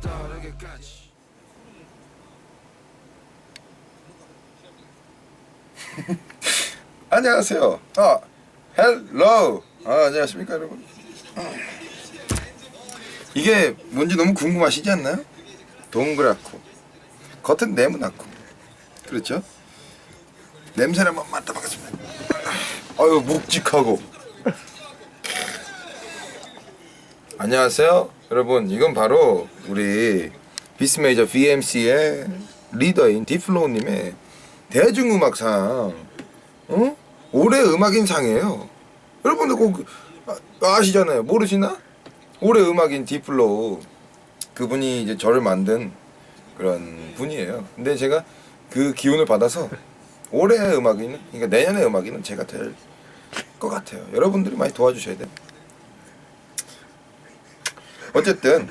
떠오르기까지 안녕하세요. 아, 헬로. 아, 안녕하십니까, 여러분. 이게 뭔지 너무 궁금하시지 않나요? 동그랗고 겉은 네모나고 그렇죠? 냄새를 맡아보겠습니다. 아유 묵직하고. 안녕하세요, 여러분. 이건 바로 우리 비스메이저 VMC의 리더인 디플로우님의 대중음악상 어? 올해 음악인 상이에요. 여러분들 꼭 아, 아시잖아요. 모르시나? 올해 음악인 디플로우 그분이 이제 저를 만든 그런 분이에요. 근데 제가 그 기운을 받아서 올해 음악인은 그러니까 내년의 음악인은 제가 될 것 같아요. 여러분들이 많이 도와주셔야 돼요. 어쨌든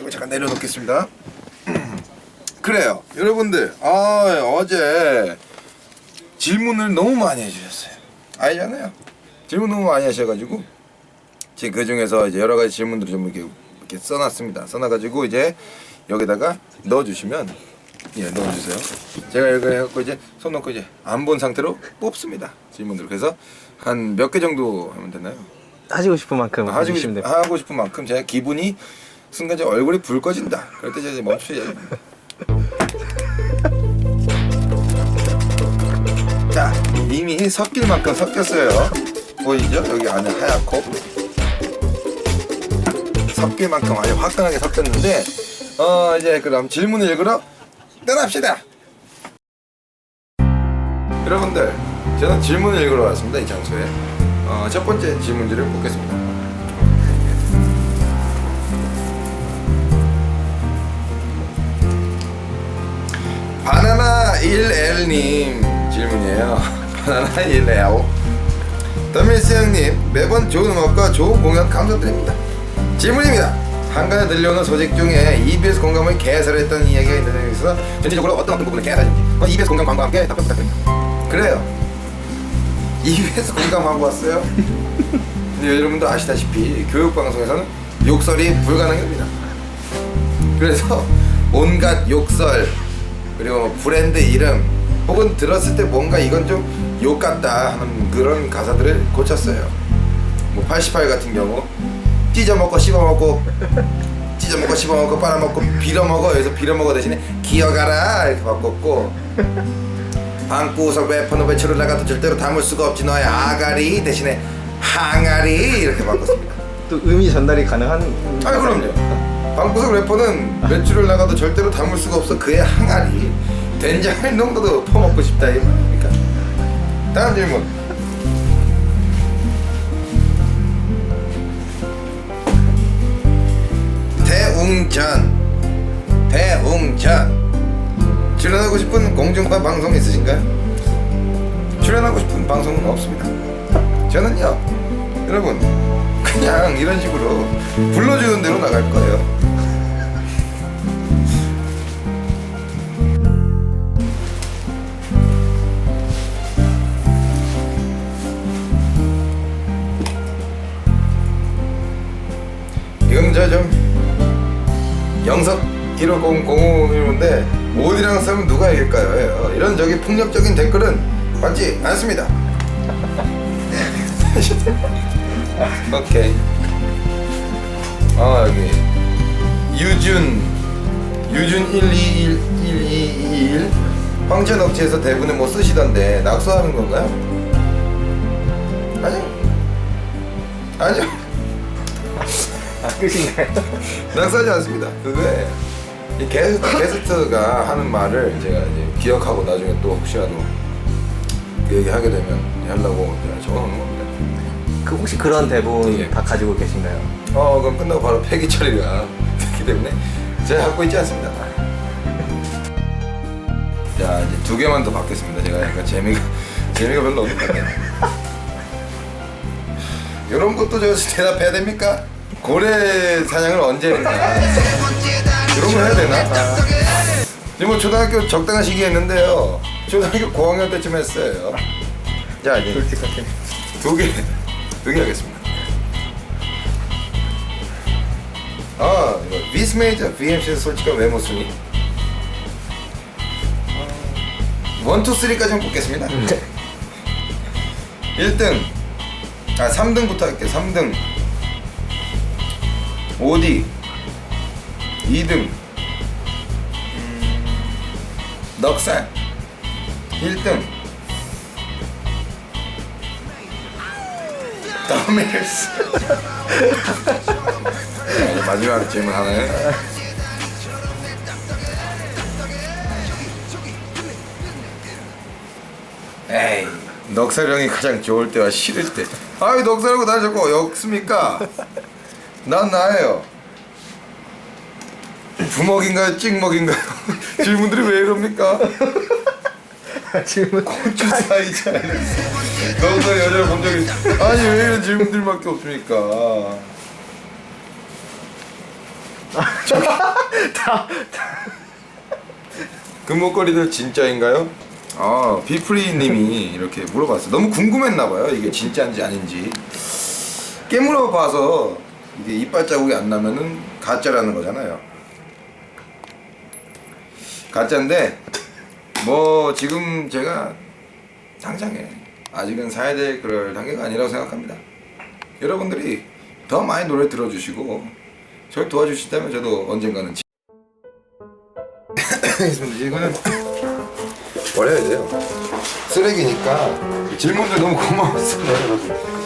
이거 잠깐 내려놓겠습니다. 그래요, 여러분들. 아 어제 질문을 너무 많이 해주셨어요. 알잖아요. 질문 너무 많이 하셔가지고 제가 그 중에서 이제 여러 가지 질문들을 좀 이렇게, 이렇게 써놨습니다. 써놔가지고 이제 여기다가 넣어주시면 예 넣어주세요. 제가 이거 해갖고 이제 손 놓고 이제 안 본 상태로 뽑습니다. 질문들 그래서 한 몇 개 정도 하면 되나요? 하시고 싶은 만큼 하시고 싶, 됩니다. 하고 싶은 만큼 제가 기분이 순간적으로 얼굴이 불 꺼진다. 그럴 때 이제 됩니다. 자 이미 섞일 만큼 섞였어요. 보이죠? 여기 안에 하얗고 섞일 만큼 아주 화끈하게 섞였는데 어 이제 그럼 질문을 읽으러 떠납시다. 여러분들 저는 질문을 읽으러 왔습니다 이 장소에 어, 첫 번째 질문지를 뽑겠습니다. 바나나 1L님 질문이에요. 바나나 1L. 더밀스 형님 매번 좋은 음악과 좋은 공연 감사드립니다. 질문입니다. 한간에 들려오는 소식 중에 EBS 공감을 개설했던 이야기가 있는데 여기서 전체적으로 어떤 어떤 부분을 개설했는지 그건 EBS 공감 광고와 함께 답변 부탁드립니다. 그래요. EBS 공감하고 왔어요. 근데 여러분도 아시다시피 교육방송에서는 욕설이 불가능합니다. 그래서 온갖 욕설 그리고 브랜드 이름 혹은 들었을 때 뭔가 이건 좀 욕 같다 하는 그런 가사들을 고쳤어요. 뭐 88 같은 경우 찢어 먹고 씹어 먹고 찢어 먹고 씹어 먹고 빨아 먹고 빌어 먹어 여기서 빌어 먹어 대신에 기어가라 이렇게 바꿨고 방구석 래퍼는 외출을 나가도 절대로 담을 수가 없지 너의 아가리 대신에 항아리 이렇게 바꿨습니다. 또 의미 전달이 가능한 아 그럼요. 방구석 래퍼는 매출을 나가도 절대로 담을 수가 없어 그의 항아리 된장을 농도도 퍼먹고 싶다 이 말입니까? 다음 질문. 대웅전 대웅전 출연하고 싶은 공중파 방송 있으신가요? 출연하고 싶은 방송은 없습니다. 저는요 여러분 그냥 이런 식으로 불러주는 대로 나갈 거예요. 이건 저좀 영석 150001인데 어디랑 싸면 누가 이길까요? 이런 저기 폭력적인 댓글은 맞지 않습니다. 오케이. 아 여기 유준 유준 121121 황천 억지에서 대본에 뭐 쓰시던데 낙서하는 건가요? 아니요. 아니요. 아, 끝인가요? 낙서하지 않습니다. 그게 이 게스트, 게스트가 하는 말을 제가 이제 기억하고 나중에 또 혹시라도 그 얘기 하게 되면 하려고 제가 적어놓는 겁니다. 그 혹시 그런 대본 예. 다 가지고 계신가요? 어 그럼 끝나고 바로 폐기 처리가 되기 때문에 제가 갖고 있지 않습니다. 자 이제 두 개만 더 받겠습니다. 제가 약간 재미가 재미가 별로 없는 것 같아요. 이런 것도 저 대답해야 됩니까? 고래 사냥을 언제 했나? 이런 거 해야 되나? 아. 지금 뭐 초등학교 적당한 시기에 했는데요. 초등학교 고학년 때쯤 했어요. 자 이제 솔직하게 두 개, 두 개 하겠습니다. 아 이거 비스메이저 BMC에서 솔직한 외모 순위 원, 투, 쓰리까지만 뽑겠습니다 1등 아 3등부터 할게요 3등 오디 2등. 음, 넉살. 1등. 더밀스. 자, 마지막 질문 하나요? 에이 넉살 형이 가장 좋을 때와 싫을 때. 아이 넉살하고 날 자꾸 엮습니까? 난 나예요 부먹인가요 찍먹인가요 질문들이 왜 이럽니까 질문. 고추 사이자 넉살 여자를 본 적이 있- 아니 왜 이런 질문들밖에 없습니까 금목걸이들 진짜인가요? 아 비프리님이 이렇게 물어봤어요. 너무 궁금했나 봐요. 이게 진짜인지 아닌지. 깨물어 봐서 이게 이빨 자국이 안 나면은 가짜라는 거잖아요. 가짜인데 뭐 지금 제가 당장에 아직은 사야 될 그럴 단계가 아니라고 생각합니다. 여러분들이 더 많이 노래 들어주시고 저를 도와주시다면 저도 언젠가는. 이거는 버려야 돼요. 쓰레기니까 질문들 너무 고마웠습니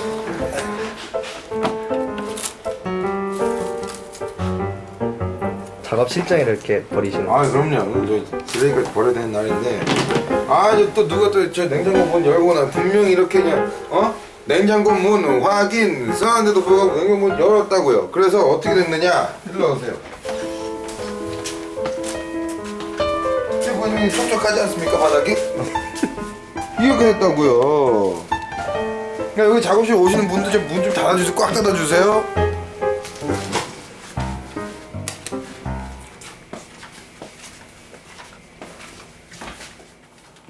작업 실장이 이렇게 버리시는. 아 그럼요. 저 쓰레기를 버려야 되는 날인데 아또 누가 또 저 냉장고 문 열고 나 분명히 이렇게 그냥 어 냉장고 문 확인 써놨는데도 불구하고 냉장고 문 열었다고요. 그래서 어떻게 됐느냐? 일로 오세요. 지금 보시면 촉촉하지 않습니까 바닥이? 이렇게 됐다고요. 그러니까 여기 작업실 오시는 분들 좀 문 좀 닫아주세요. 꽉 닫아주세요.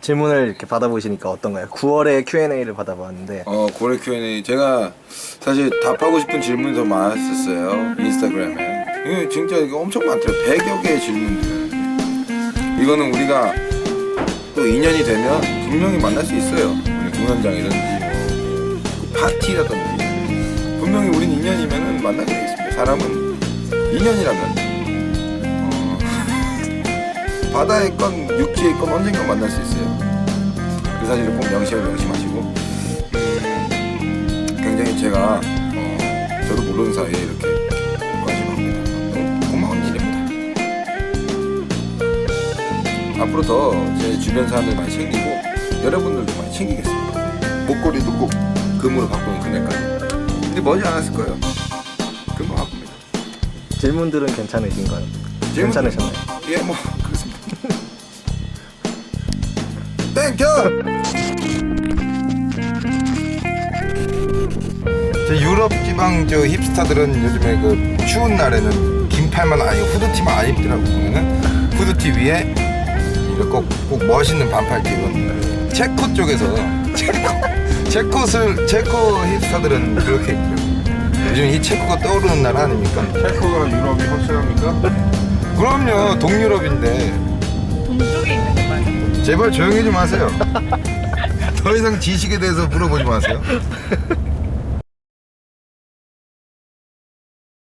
질문을 이렇게 받아보시니까 어떤가요? 9월에 Q&A를 받아봤는데. 어 고래 Q&A. 제가 사실 답하고 싶은 질문이 더 많았었어요 인스타그램에. 이거 진짜 이거 엄청 많더라고요. 100여 개의 질문들. 이거는 우리가 또 인연이 되면 분명히 만날 수 있어요. 우리 공연장이든지 뭐 파티라든지. 분명히 우린 인연이면 만나게 되겠습니다. 사람은 인연이라면 바다에 있건 육지에 있건 언젠가 만날 수 있어요 그 사실을 꼭 명심을 명심하시고 굉장히 제가 어, 저도 모르는 사이에 이렇게 관심합니다. 너무 고마운 일입니다. 앞으로 더 제 주변 사람들 많이 챙기고 여러분들도 많이 챙기겠습니다. 목걸이도 꼭 금으로 바꾸는 그날까지. 근데 머지 않았을 거예요. 금방 바꿉니다. 질문들은 괜찮으신가요? 질문- 괜찮으셨나요? 예, 뭐 땡큐! 저 유럽 지방 저 힙스타들은 요즘에 그 추운 날에는 긴팔만 아니 후드티만 안 입더라고 보면은 후드티 위에 이렇게 꼭, 꼭 멋있는 반팔티 입은 체코 쪽에서 체코 체코를 체코 힙스타들은 그렇게 입더라고 요즘 이 체코가 떠오르는 나라 아닙니까? 체코가 유럽이 확실합니까? 그럼요 동유럽인데 동쪽에 있는 거 맞아? 제발 조용히 좀 하세요. 더 이상 지식에 대해서 물어보지 마세요